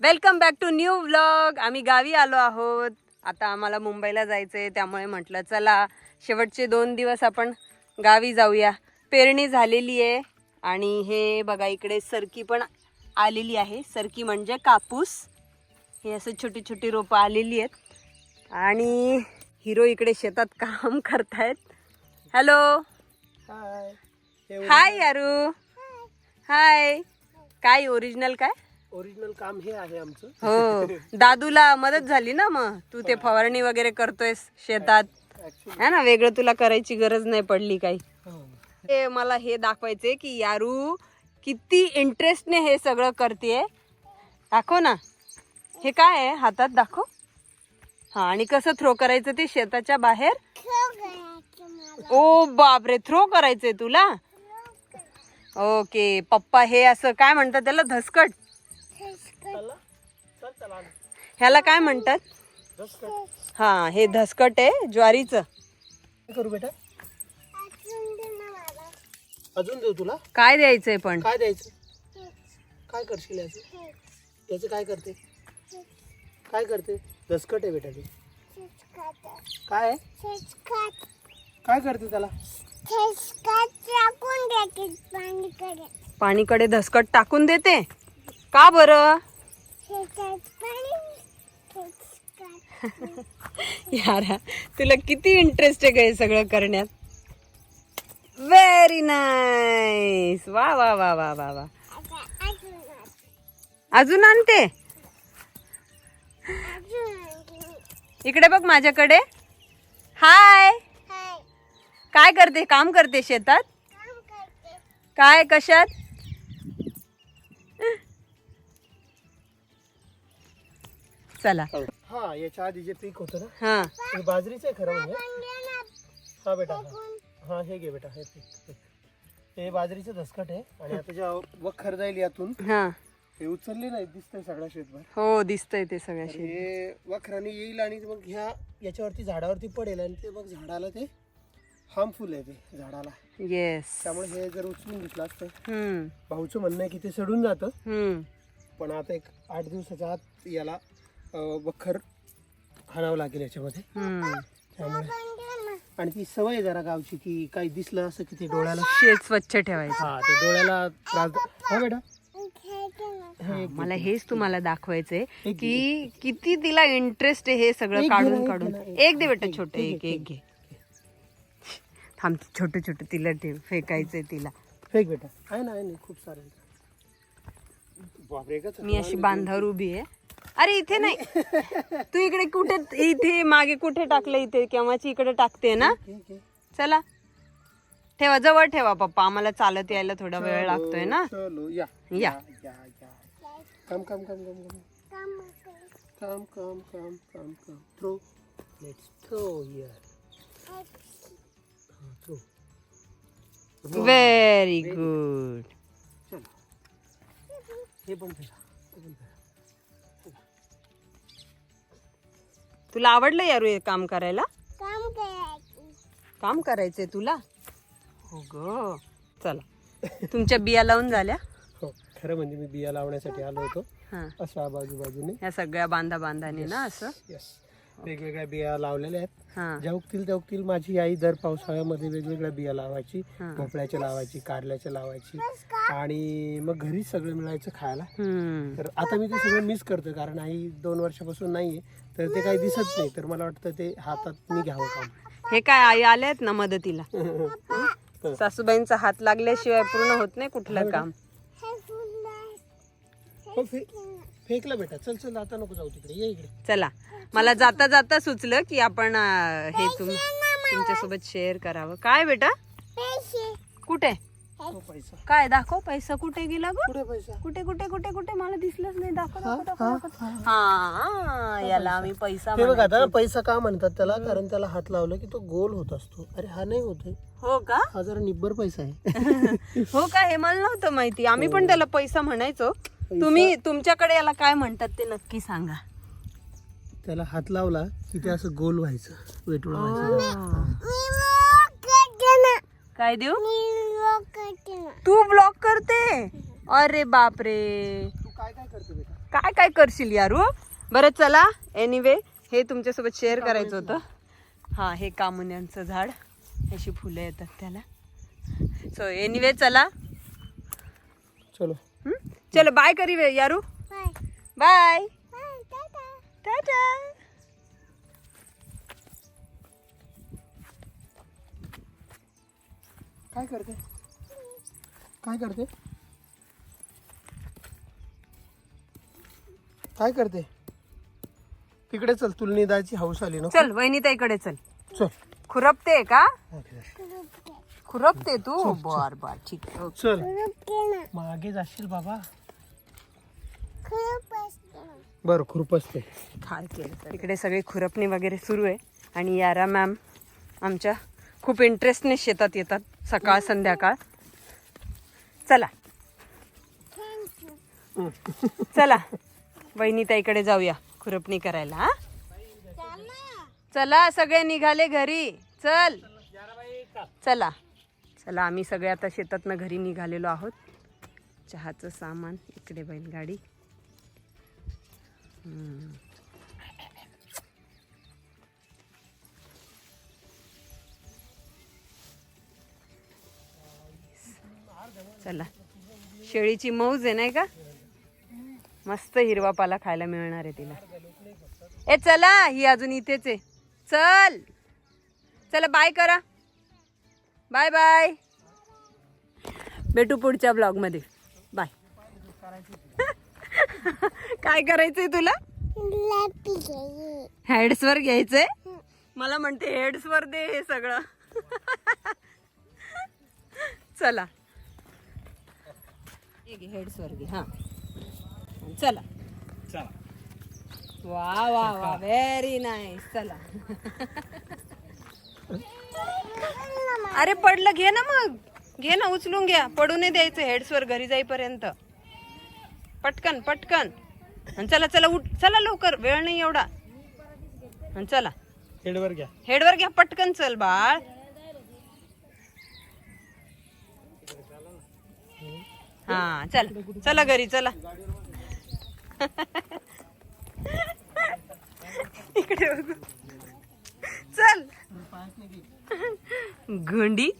Welcome back to new vlog आम्ही गावी आलो आहोत. आता आम्हाला मुंबईला जायचं आहे त्यामुळे म्हटलं चला शेवटचे दोन दिवस आपण गावी जाऊया. पेरणी झालेली आहे आणि हे बघा इकडे सरकी पण आलेली आहे. सरकी म्हणजे कापूस. हे असं छोटी छोटी रोपं आलेली आहेत. आणि हिरो इकडे शेतात काम करतायत. हॅलो हाय हाय यारू हाय काय ओरिजिनल काय? ओरिजिनल काम हे आहे आमचं. हो दादूला मदत झाली ना मग? तू ते फवारणी वगैरे करतोयस शेतात. है ना वेगळं तुला करायची गरज नाही पडली काही. हे. मला हे दाखवायचे की यारू किती इंटरेस्टने हे सगळं करते दाखव ना. हे काय आहे? हातात दाखव. हा आणि कसं थ्रो करायचं ते शेताच्या बाहेर? ओ बापरे थ्रो करायचंय तुला? ओके पप्पा हे असं काय म्हणतात त्याला? धसकट. ह्याला काय म्हणतात. हा हे धसकट आहे ज्वारीचं. करू बेटा? अजून देऊ तुला? काय द्यायचंय पण? काय द्यायचं? काय करशील याचं? याचं काय करते? काय करते? दसकट आहे बेटा ते. काय? काय करते त्याला? पाणीकडे धसकट टाकून देते? का बरं? यारा तुला किती इंटरेस्ट आहे का हे सगळं करण्यात? व्हेरी नाईस वा वा वा वा वा वा. अजून आणते? इकडे बघ माझ्याकडे. हाय काय करते? काम करते शेतात? काय कशात? चला. हा याच्या आधी जे पीक होतं ना हा. हे बाजरीचं आहे खरं म्हणजे. हा बेटा हा. हा हे घे बेटा हे पीक पीक. हे बाजरीचं दसकट आहे आणि आता जेव्हा वखर जाईल यातून हा. हे उचलले नाही दिसतंय सगळा शेतभर. हो दिसतंय ते सगळ्या तर शेत. हे वखराने येईल आणि मग ह्या याच्यावरती झाडावरती पडेल आणि ते मग झाडाला ते हार्मफुल आहे ते झाडाला. येस त्यामुळे हे जर उचलून घेतलं असतं हम्म. भाऊचं म्हणणं आहे की ते सडून जातं. हम्म. पण आता एक आठ दिवसाच्या आत याला वखर हाणावं लागेल याच्यामध्ये. त्यामुळे. आणि ती सवय आहे जरा गावची की काही दिसलं असं की ते डोळ्याला शेत स्वच्छ ठेवायचं. हा ते डोळ्याला त्रास हा बेटा हे मला हेच तुम्हाला दाखवायचंय की किती तिला इंटरेस्ट आहे हे सगळं काढून काढून. एक दे बेटा छोटे एक, एक घे थांब छोटे छोटे तिला ठेव. फेकायचंय तिला. फेक बेटा. आहे ना आहे ना खूप सारे. बापरे एकच मी अशी बांधावर उभी आहे. अरे इथे नाही. तू इकडे कुठे इथे मागे कुठे टाकलं इथे? केव्हाची इकडे टाकते ना. चला. ठेवा जवळ ठेवा पप्पा. आम्हाला चालत यायला थोडा वेळ लागतोय ना? चलो या. या. या या काम काम काम काम काम. काम काम काम काम काम. Throw let's throw here throw very good चलो हे पण फेका हे पण फेका तुला आवडलं यारू हे काम करायला? काम करायचंय तुला? हो ग. चला. तुमच्या बिया लावून झाल्या? हो खरं म्हणजे मी बिया लावण्यासाठी आलो होतो. हा. अशा बाजूबाजूने ह्या सगळ्या बांधा बांधाने ना असं? यस वेगवेगळ्या बिया लावलेल्या आहेत. हा. ज्या उगतील त्या उगतील माझी आई दर पावसाळ्यामध्ये वेगवेगळ्या बिया लावायची. भोपळ्याच्या लावायची कारल्याच्या लावायची. आणि मग घरीच सगळं मिळायचं खायला. तर आता मी ते सगळं मिस करतो कारण आई दोन वर्षापासून नाहीये. तर ते काही दिसत नाही तर मला वाटतं ते हातात मी घ्यावं काम. हे काय आई आले आहेत ना मदतीला? सासूबाईंचा हात लागल्याशिवाय पूर्ण होत नाही कुठलं काम. हो, फे- फेकलं बेटा. चल चल आता नको जाऊ तिकडे. ये इकडे. चला. मला जाता जाता सुचलं की आपण अं, हे तुम तुमच्यासोबत शेअर करावं. काय बेटा? कुठे? हो पैसा. काय दाखव पैसा? कुठे गेला ग? कुठे पैसा? कुठे कुठे कुठे कुठे? मला दिसलंच नाही. दाखव दाखव दाखव दाखव. हा. याला आम्ही पैसा हे बघ. आता पैसा का म्हणतात? त्याला कारण त्याला हात लावलं की तो गोल होत असतो. अरे हा नाही होत हो का? हा जरा निब्बर पैसा आहे. हो का? हे मला नव्हतं माहिती. आम्ही पण त्याला पैसा म्हणायचो. तुम्ही तुमच्याकडे याला काय म्हणतात ते नक्की सांगा. त्याला हात लावला की ते असं गोल व्हायचं वेटूळ व्हायचं. काय देऊ? तू ब्लॉक करते? अरे बापरे. तू काय काय करते बेटा? काय काय करशील यारू? बरं चला. एनिवे हे तुमच्यासोबत शेअर करायचं होतं. हा हे कामुन्यांचं झाड. अशी फुलं येतात त्याला. सो एनिवे चला. चलो. हं? चलो बाय करी वे यारू. बाय टाटा. काय करते? काय करते? काय करते? तिकडे चल तुला निदाची हौस आली ना चल वहिनीताईकडे चल. चल. खुरपते का. खुरपते तू? बर बर ठीक आहे. ओके. चल. मागे जाशील बाबा. बर खुरपसते काय केलं तर. इकडे सगळी खुरपणी वगैरे सुरू आहे. आणि यारा मॅम आमच्या खूप इंटरेस्टने शेतात येतात सकाळ संध्याकाळ. चला. चला. वहिनीताईकडे जाऊया खुरपणी करायला हा? चला. सगळे निघाले घरी. चल. चला. चला आम्ही सगळे आता शेतातनं घरी निघालेलो आहोत. चहाचं सामान इकडे बैलगाडी. चला. शेळीची मौज आहे नाही का? मस्त हिरवा पाला खायला मिळणार आहे तिला. ए चला ही अजून इथेच आहे. चल. चला बाय करा. बाय बाय भेटू पुढच्या ब्लॉगमध्ये बाय काय करायचंय तुला? हेड्स वर घ्यायचंय? मला म्हणते हेड्स वर दे हे सगळं. चला. हेड्स वर घे हा. चला. वा वा वा. व्हेरी नाईस चला. अरे पडलं घे ना मग. घे ना उचलून घ्या. पडू नाही द्यायचं हेड्स वर घरी जाईपर्यंत. पटकन पटकन. आणि चला चला उठ. चला लवकर. वेळ नाही एवढा. आणि चला. हेडवर घ्या. हेडवर घ्या. पटकन चल बाळ. हा चल. चला घरी चला. इकडे बघू. चल. गुंडी